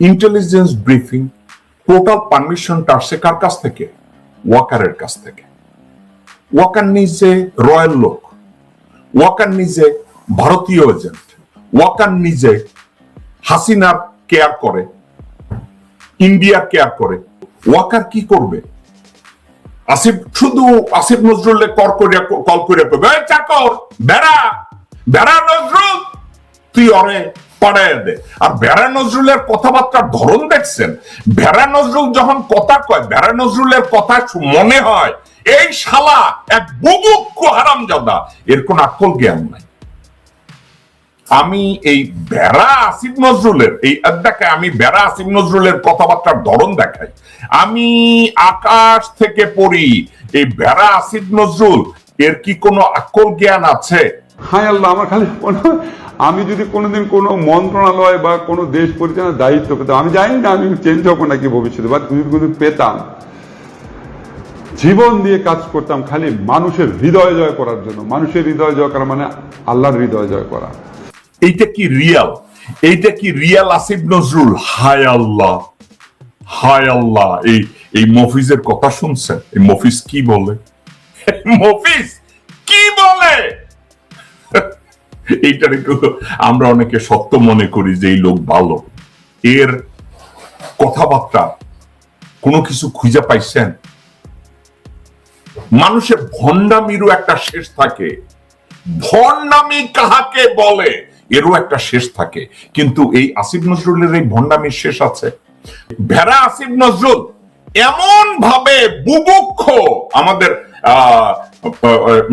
Intelligence briefing total পারমিশনটা আসছে কার কাছ থেকে ওয়াকারের কাছ থেকে। ওয়াকার নিজে রয়্যাল লোক ওয়াকার নিজে ভারতীয় এজেন্ট ওয়াকার নিজে হাসিনার কেয়ার করে ইন্ডিয়ার কেয়ার করে। ওয়াকার কি করবে? আসিফ, শুধু আসিফ নজরুল্লে কর করে কল করে চাকর, বেড়া বেড়া নজরুল, তুই অরে পাড়ায় দে আর বেড়া নজরুলের কথাবার্তার ধরন দেখছেন? বেড়া নজরুল যখন কথা কয় বেড়া নজরুলের কথা মনে হয়, এই শালা এক বুবুক্ষ এর কোন আকল জ্ঞান নাই। আমি এই বেড়া আসিফ নজরুলের, এই আড্ডাকে আমি বেড়া আসিফ নজরুলের কথাবার্তার ধরন দেখাই। আমি আকাশ থেকে পড়ি, এই বেড়া আসিফ নজরুল, এর কি কোনো আকল জ্ঞান আছে? হায় আল্লাহ, আমার খালি মনে হয় আমি যদি কোনোদিন কোনো মন্ত্রণালয় বা কোনো দেশ পরিচালনার দায়িত্ব পেতাম, আমি জানি না আমি চেঞ্জ হব নাকি ভবিষ্যতে বা যদি কোনো পেতাম, জীবন দিয়ে কাজ করতাম খালি মানুষের হৃদয় জয় করার জন্য। মানুষের হৃদয় জয় করা মানে আল্লাহর হৃদয় জয় করা। এইটা কি রিয়াল এইটা কি রিয়াল আসিফ নজরুল? হায় আল্লাহ হায় আল্লাহ, এই এই মফিজের কথা শুনছেন? এই মফিজ কি বলে? মফিজ কি বলে? এইটার একটু আমরা অনেকে সত্য মনে করি যে এই লোক ভালো। এর কথাবার্তা কোনো কিছু খুঁজে পাইছেন? মানুষের ভণ্ডামিরও একটা শেষ থাকে। ভণ্ডামি কাহাকে বলে? এরও একটা শেষ থাকে। কিন্তু এই আসিফ নজরুলের এই ভণ্ডামির শেষ আছে। ভেড়া আসিফ নজরুল এমন ভাবে বুভুক্ষ আমাদের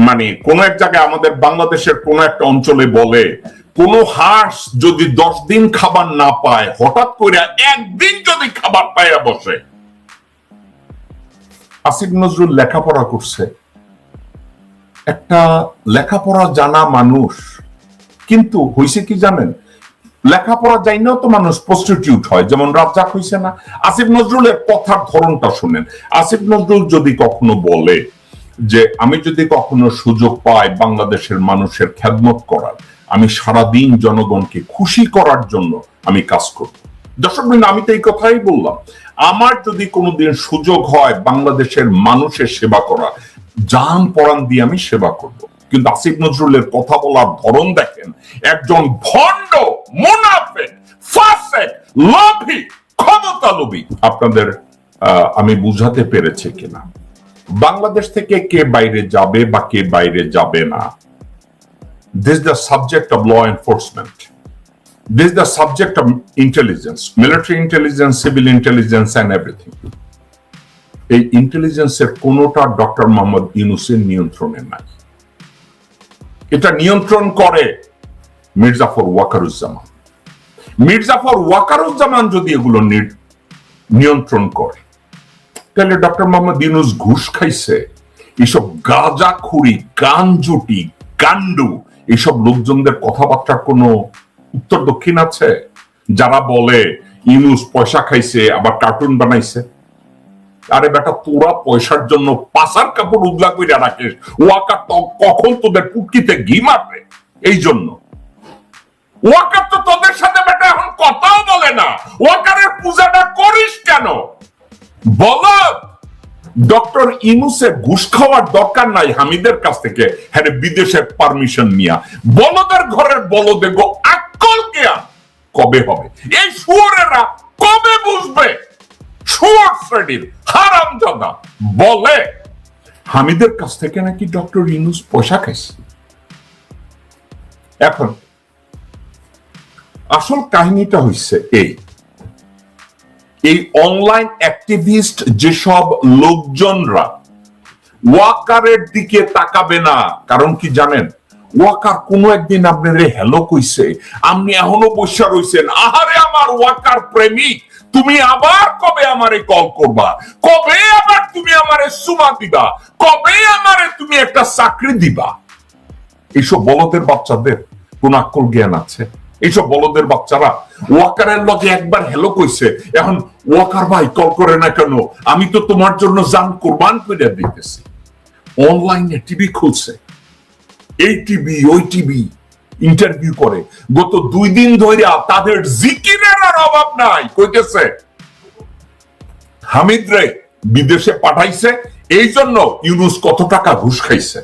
মানে কোন এক জায়গায় আমাদের বাংলাদেশের কোন একটা অঞ্চলে বলে, কোন হাঁস যদি দশ দিন খাবার না পায়, হঠাৎ করে একদিন যদি খাবার পায় বসে। আসিফ নজরুল লেখাপড়া করছে। একটা লেখাপড়া জানা মানুষ, কিন্তু হইছে কি জানেন? লেখাপড়া জাইনাও তো মানুষ প্রস্টিটিউট হয়, যেমন রাজ্জাক হইছে না। আসিফ নজরুলের কথার ধরনটা শুনেন। আসিফ নজরুল যদি কখনো বলে যে আমি যদি কখনো সুযোগ পাই বাংলাদেশের মানুষের খেদমত করার, আমি সারাদিন জনগণকে খুশি করার জন্য আমি কাজ করব। দর্শক আমি তো এই কথাই বললাম। আমার যদি কোনোদিন সুযোগ হয় বাংলাদেশের মানুষের সেবা করা জান পরাণ দিয়ে আমি সেবা করব। কিন্তু আসিফ নজরুলের কথা বলার ধরন দেখেন, একজন ভণ্ড, মুনাফেক, ফাসেক, লোভী ক্ষমতা লোভী আপনাদের আমি বুঝাতে পেরেছি কিনা? বাংলাদেশ থেকে কে বাইরে যাবে বা কে বাইরে যাবে না? This the subject of law enforcement this the subject of intelligence military intelligence civil intelligence and everything এই ইন্টেলিজেন্সের কোনোটা ডক্টর মোহাম্মদ ইউনুসের নিয়ন্ত্রণে নাই। এটা নিয়ন্ত্রণ করে মির্জাফর ওয়াকারুজ্জামান। মির্জাফর ওয়াকারুজ্জামান যদি এগুলো নিয়ন্ত্রণ করে তাহলে ডক্টর মোহাম্মদ ইউনুস ঘুষ খাইছে। এসব গাঁজা খুরি গাঞ্জুটি গান্ডু এসব লোকজনদের কথাবার্তার কোনো উত্তর দক্ষিণ আছে? যারা বলে ইউনুস পয়সা খাইছে, আবার কার্টুন বানাইছে। আরে বেটা, তোরা পয়সার জন্য পাশার কাপড় উদলা করে রাখিস। ওয়াকার তো কখন তোদের পুটকিতে ঘি মারবে? এই জন্য। ওয়াকার তো তোদের সাথে বেটা এখন কথাও বলে না। ওয়াকারের পূজাটা করিস কেন? বল ডক্টর ইনুসের ঘুষ খাওয়ার দরকার নাই হামিদের কাছ থেকে। হ্যাঁ বিদেশের পারমিশন নিয়া। বলদের ঘরের বলদে গো আকল কেয়া? কবে হবে? এই শুয়োরেরা কবে বুঝবে? শুয়োর শ্রেণির হারামজাদা বলে। হামিদের কাছ থেকে নাকি ডক্টর ইনুস পয়সা খাইছে? এখন, আসল কাহিনীটা হইছে এই। এই অনলাইন অ্যাক্টিভিস্ট যেসব লোকজনরা ওয়াকারের দিকে তাকাবে না, কারণ কি জানেন? ওয়াকার একদিন হ্যালো কইছে, আপনি এখনও বসে আহারে আমার ওয়াকার প্রেমিক, তুমি আবার কবে আমারে কল করবা? কবে আবার তুমি আমারে সুমা দিবা? কবে আমারে তুমি একটা চাকরি দিবা? এইসব বলদের বাচ্চাদের কোন আকল জ্ঞান আছে? এইসব বলদের বাচ্চারা ওয়াকারের লগে একবার হেলো কইছে, এখন ওয়াকার ভাই কল করে না কেন? আমি তো তোমার জন্য জান কোরবান করে দিতেছি। অনলাইনে টিভি খুলছে। এই টিভি ওই টিভি ইন্টারভিউ করে। গত দুই দিন ধরে তাদের জিকিরের আর অভাব নাই, কইতেছে। হামিদ রে, বিদেশে পাঠাইছে এই জন্য ইউনুস কত টাকা ঘুষ খাইছে?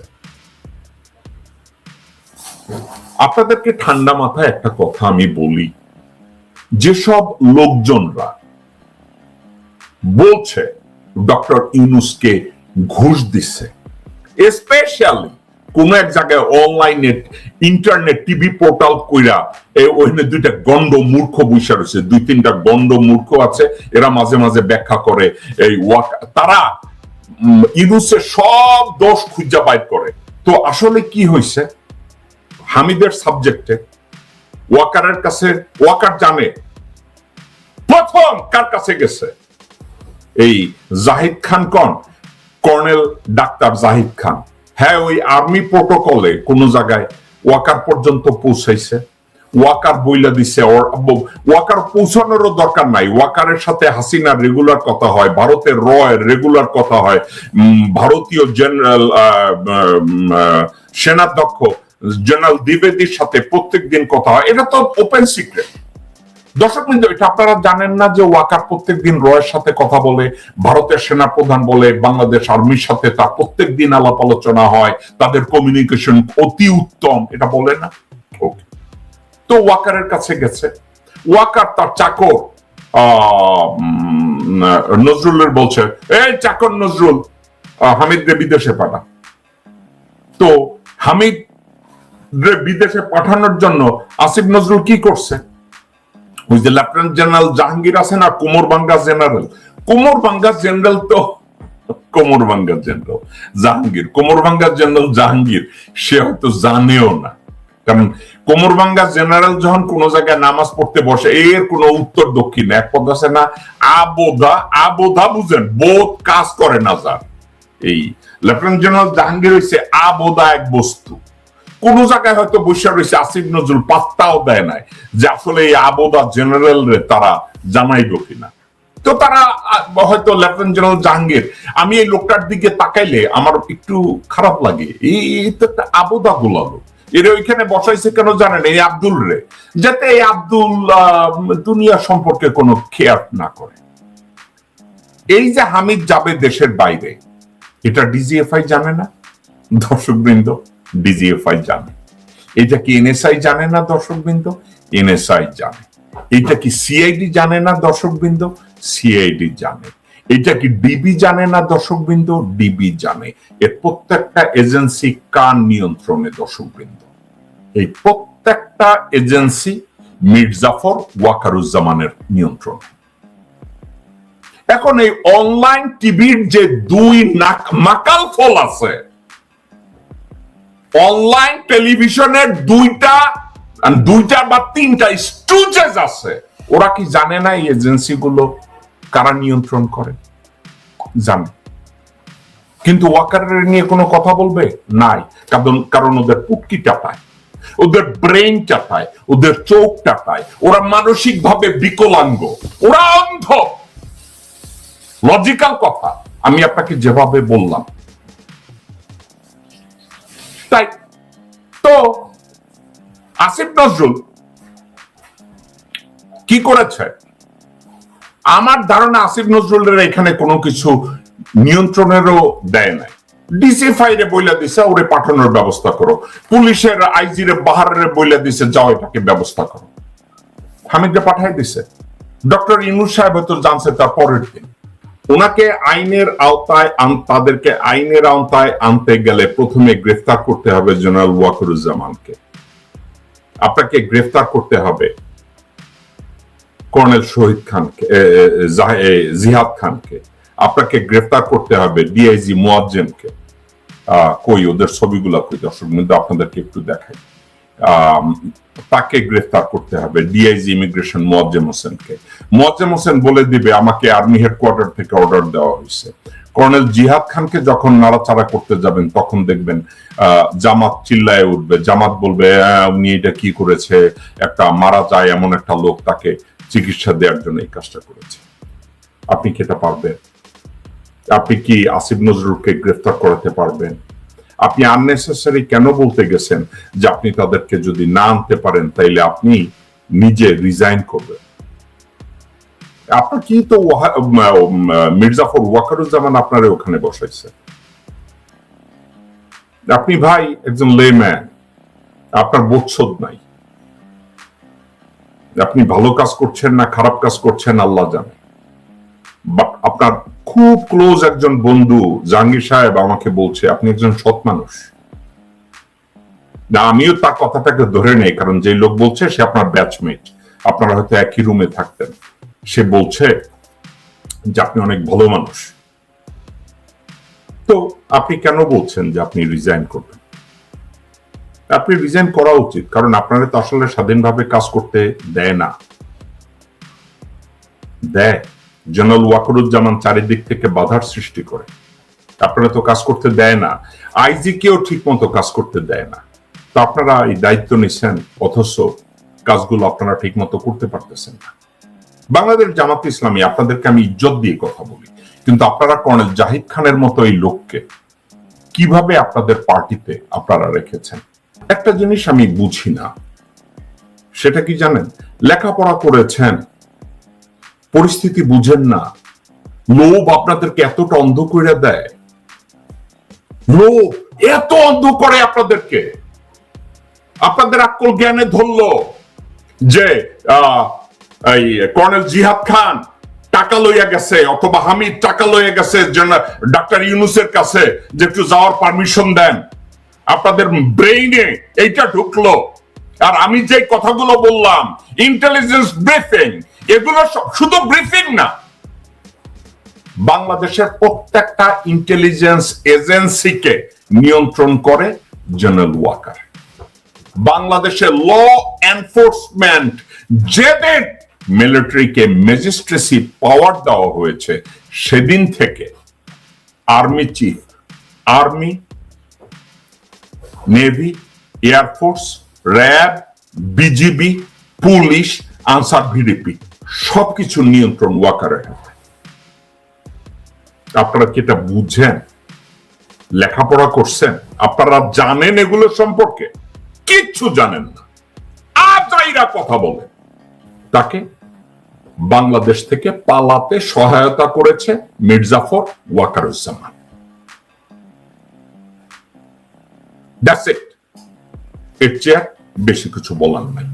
আপনাদেরকে ঠান্ডা মাথায় একটা কথা আমি বলি। যেসব লোকজনরা বলছে, ডক্টর ইউনুসকে ঘুষ দিচ্ছে স্পেশালি কোন এক জায়গায় অনলাইনে ইন্টারনেট টিভি পোর্টাল কইরা ওইখানে দুইটা গন্ড মূর্খ বৈশা রয়েছে, দুই তিনটা গন্ড মূর্খ আছে, এরা মাঝে মাঝে ব্যাখ্যা করে এই ওয়াক, তারা ইউনুসের সব দোষ খুঁজা বাইর করে। তো আসলে কি হয়েছে হামিদের সাবজেক্টে ওয়াকারের কাছে, ওয়াকার জানে প্রথম কার কাছে গেছে? এই জাহিদ খান কন? Colonel doctor Zahid Khan. হ্যাঁ ওই আর্মি প্রোটোকলে কোন জায়গায় ওয়াকার পর্যন্ত পৌঁছাইছে। ওয়াকার বইলা দিছে ওয়াকার পৌঁছানোরও দরকার নাই। ওয়াকারের সাথে হাসিনার রেগুলার কথা হয়, ভারতের রয়ের রেগুলার কথা হয়। ভারতীয় জেনারেল সেনাধ্যক্ষ জেনারেল দ্বিবেদীর সাথে প্রত্যেক দিন কথা হয়। এটা তো ওপেন সিক্রেট দর্শক বিন্দু, এটা আপনারা জানেন না যে ওয়াকার প্রত্যেক দিন রয়ের সাথে কথা বলে, ভারতের সেনা প্রধান বলে, বাংলাদেশ আর্মির সাথে তার প্রত্যেক দিন আলাপ আলোচনা হয়, তাদের কমিউনিকেশন অতি উত্তম। এটা বলে না? তো ওয়াকারের কাছে গেছে। ওয়াকার তার চাকর নজরুলের বলছে, এই চাকর নজরুল হামিদ রে বিদেশে পাঠা। তো হামিদ বিদেশে পাঠানোর জন্য আসিফ নজরুল কি করছে? ওই যে লেফটেন্যান্ট জেনারেল জাহাঙ্গীর আছেন আর কোমর বাঙ্গা জেনারেল? কোমর বাঙ্গা জেনারেল তো, কোমর বাঙ্গা জেনারেল। জাহাঙ্গীর, কোমর বাঙ্গা জেনারেল জাহাঙ্গীর, সে হয়তো জানেও না। কারণ কোমর বাঙ্গা জেনারেল যখন কোন জায়গায় নামাজ পড়তে বসে, এর কোন উত্তর দক্ষিণ এক পদ আছে না, আবোধা আবোধা বুঝেন বোধ কাজ করে না যার এই লেফটেন্যান্ট জেনারেল জাহাঙ্গীর হয়েছে আবোধা এক বস্তু। কোন জায়গায় হয়তো বসে রয়েছে আসিফ নজরুল, পাত্তাও দেয় নাই যে আসলে এই আবোদা জেনারেল রে তারা জানাইব কিনা। তো তারা হয়তো লেফটেন্যান্ট জেনারেল জাহাঙ্গীর, আমি এই লোকটার দিকে তাকাইলে আমার একটু খারাপ লাগে। এই তো একটা আবোদা গোলালো এর ওইখানে বসাইছে কেন জানেন? এই আব্দুল রে। যাতে এই আব্দুল দুনিয়া সম্পর্কে কোনো খেয়াল না করে। এই যে হামিদ যাবে দেশের বাইরে, এটা ডিজিএফআই জানে না? দর্শকবৃন্দ ডিজিএফআই জানে। এটা কি এনএসআই জানে না দর্শকবৃন্দ? এনএসআই জানে। এটা কি সিআইডি জানে না দর্শকবৃন্দ? সিআইডি জানে। এটা কি ডিবি জানে না দর্শকবৃন্দ? ডিবি জানে। এর প্রত্যেকটা এজেন্সি কার নিয়ন্ত্রণে দর্শকবৃন্দ? এই প্রত্যেকটা এজেন্সি মির্জাফর ওয়াকারুজ্জামানের নিয়ন্ত্রণে। এখন এই অনলাইন টিভির যে দুই নাক মাকাল ফল আছে অনলাইন টেলিভিশনের দুইটা দুইটা বা তিনটা স্টুজেস আছে। ওরা কি জানে না এই এজেন্সিগুলো কারা নিয়ন্ত্রণ করে? জানে। কিন্তু ওয়াকারের নিয়ে কোনো কথা বলবে? নাই। কারণ কারণ ওদের পুটকিটা পায়। ওদের ব্রেনটা পায়। ওদের চোখটা পায়। ওরা মানসিক ভাবে বিকলাঙ্গ। ওরা অন্ধ। লজিক্যাল কথা। আমি আপনাকে যেভাবে বললাম তাই তো আসিফ নজরুল কি করেছে? আমার ধারণা আসিফ নজরুলের এখানে কোনো কিছু নিয়ন্ত্রণেরও দেয় নাই। ডিসি ফাইরে বইলা দিছে, ওরে পাঠানোর ব্যবস্থা করো। পুলিশের আইজিরে বাহারের বইলা দিছে, যাও এটাকে ব্যবস্থা করো। হামিদে পাঠাই দিছে। ডক্টর ইনুর সাহেব হয়তো জানছে তার পরের দিন। ওনাকে আইনের আওতায় আন- তাদেরকে আইনের আওতায় আনতে গেলে প্রথমে গ্রেফতার করতে হবে জেনারেল ওয়াকরুজ্জামানকে। আপনাকে গ্রেফতার করতে হবে কর্নেল শহীদ খানকে জিহাদ খানকে। আপনাকে গ্রেফতার করতে হবে ডিআইজি মোয়াজ্জেমকে কই, ওদের ছবিগুলা কই, দর্শক, কিন্তু আপনাদেরকে একটু দেখাই। তাকে গ্রেফতার করতে হবে ডিআইজি ইমিগ্রেশন মোয়াজ্জেম হোসেনকে। মোয়াজ্জেম হোসেন বলে দিবে আমাকে আর্মি হেডকোয়ার্টার থেকে অর্ডার দেওয়া হয়েছে। কর্নেল জিহাদ খানকে যখন নাড়াচাড়া করতে যাবেন তখন দেখবেন জামাত চিল্লায় উঠবে। জামাত বলবে "আহ, উনি এটা কি করেছে? একটা মারা যায় এমন একটা লোক তাকে চিকিৎসা দেওয়ার জন্য এই কাজটা করেছে। আপনি কি এটা পারবেন? আপনি কি আসিফ নজরুলকে গ্রেফতার করাতে পারবেন? আপনি আননেসেসারি কেন বলতে গেছেন যে আপনি তাদেরকে যদি না আনতে পারেন, তাইলে আপনি নিজে রিজাইন করবেন। আপনার কি তো মির্জাফর ওয়াকারুজ্জামান আপনারে ওখানে বসাইছে। আপনি ভাই একজন লেম্যান আপনার বোধশোধ নাই। আপনি ভালো কাজ করছেন না, খারাপ কাজ করছেন, আল্লাহ জানে। আপনার খুব ক্লোজ একজন বন্ধু জাহাঙ্গীর সাহেব আমাকে বলছে, আপনি একজন সৎ মানুষ। না, আমিও তার কথাটাকে ধরে নেই, কারণ যে লোক বলছে সে আপনার ব্যাচমেট আপনারা হয়তো একই রুমে থাকতেন। সে বলছে যে, আপনি অনেক ভালো মানুষ। তো আপনি কেন বলছেন যে আপনি রিজাইন করবেন? আপনি রিজাইন করা উচিত, কারণ আপনারা তো আসলে স্বাধীনভাবে কাজ করতে দেয় না। দেয়। জেনারেল ওয়াকরুজ্জামান চারিদিক থেকে বাধার সৃষ্টি করে। আপনারা তো কাজ করতে দেয় না। আইজি কেও ঠিক মতো কাজ করতে দেয় না। তো আপনারা এই দায়িত্ব নিচ্ছেন অথচ কাজগুলো আপনারা ঠিক মতো করতে পারতেছেন না। বাংলাদেশ জামাত ইসলামী, আপনাদেরকে আমি ইজ্জত দিয়ে কথা বলি, কিন্তু আপনারা কর্নেল জাহিদ খানের মতো এই লোককে কীভাবে আপনাদের পার্টিতে আপনারা রেখেছেন? একটা জিনিস আমি বুঝি না, সেটা কি জানেন? লেখাপড়া করেছেন পরিস্থিতি বুঝেন না। লোভ আপনাদেরকে এতটা অন্ধ করে দেয়। লোভ এত অন্ধ করে আপনাদেরকে। আপনাদের আক্কল জ্ঞানে ধরলো যে এই কর্নেল জিহাদ খান টাকা লইয়া গেছে অথবা হামিদ টাকা লইয়া গেছে ডাক্তার ইউনুসের কাছে যে একটু যাওয়ার পারমিশন দেন। আপনাদের ব্রেইনে এইটা ঢুকলো। আর আমি যে কথাগুলো বললাম ইন্টেলিজেন্স ব্রিফিং এগুলো শুধু ব্রিফিং না। বাংলাদেশের প্রত্যেকটা ইন্টেলিজেন্স এজেন্সিকে নিয়ন্ত্রণ করে জেনারেল ওয়াকার বাংলাদেশের ল এনফোর্সমেন্ট যেদিন মিলিটারিকে ম্যাজিস্ট্রেসি পাওয়ার দেওয়া হয়েছে, সেদিন থেকে army chief army navy air force RAB BGB police Ansar VDP সবকিছু নিয়ন্ত্রণ ওয়াকারের হাতে আপনারা কি এটা বুঝেন? লেখাপড়া করছেন? আপনারা জানেন এগুলো সম্পর্কে? কিচ্ছু জানেন না। আজাইরা কথা বলেন তাকে বাংলাদেশ থেকে পালাতে সহায়তা করেছে মির্জাফর ওয়াকারুজ্জামান। এর চেয়ে বেশি কিছু বলার নাই।